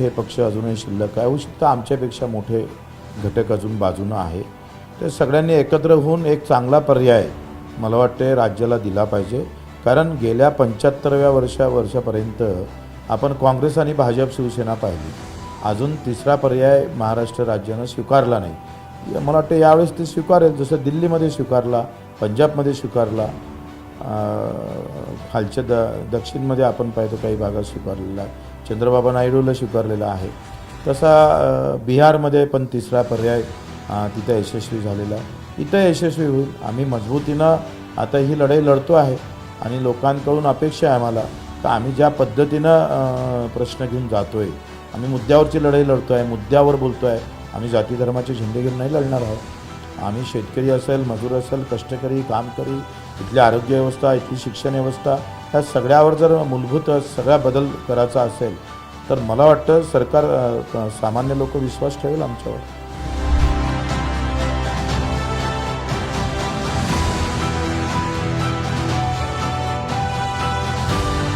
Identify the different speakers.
Speaker 1: मोठे पक्ष अजूनही शिल्लक आहे. होऊ शकतं आमच्यापेक्षा मोठे घटक अजून बाजूनं आहे. ते सगळ्यांनी एकत्र होऊन एक चांगला पर्याय मला वाटते राज्याला दिला पाहिजे. कारण गेल्या पंच्याहत्तरव्या वर्षा वर्षापर्यंत आपण काँग्रेस आणि भाजप शिवसेना पाहिली. अजून तिसरा पर्याय महाराष्ट्र राज्यानं स्वीकारला नाही. मला वाटतं यावेळेस ते स्वीकारेल जसं दिल्लीमध्ये स्वीकारला पंजाबमध्ये स्वीकारला खालच्या द दक्षिणमध्ये आपण पाहतो काही भागात स्वीकारलेला. आहे चंद्रबाबा नायडूला स्वीकारलेला आहे. तसा बिहारमध्ये पण तिसरा पर्याय तिथं यशस्वी झालेला आहे. इथं यशस्वी होईल आम्ही मजबूतीनं आता ही लढाई लढतो आहे आणि लोकांकडून अपेक्षा आहे आम्हाला तर आम्ही ज्या पद्धतीनं प्रश्न घेऊन जातो आहे आम्ही मुद्द्यावरची लढाई लढतो आहे मुद्द्यावर बोलतो आहे आम्ही जाती धर्माचे झेंडे घेऊन नाही लढणार आहोत. आम्ही शेतकरी असेल मजूर असेल कष्टकरी कामकरी इथली आरोग्य व्यवस्था इथली शिक्षण व्यवस्था ह्या सगळ्यावर जर मूलभूत सगळा बदल करायचा असेल तर मला वाटतं सरकार सामान्य लोक विश्वास ठेवेल आमच्यावर.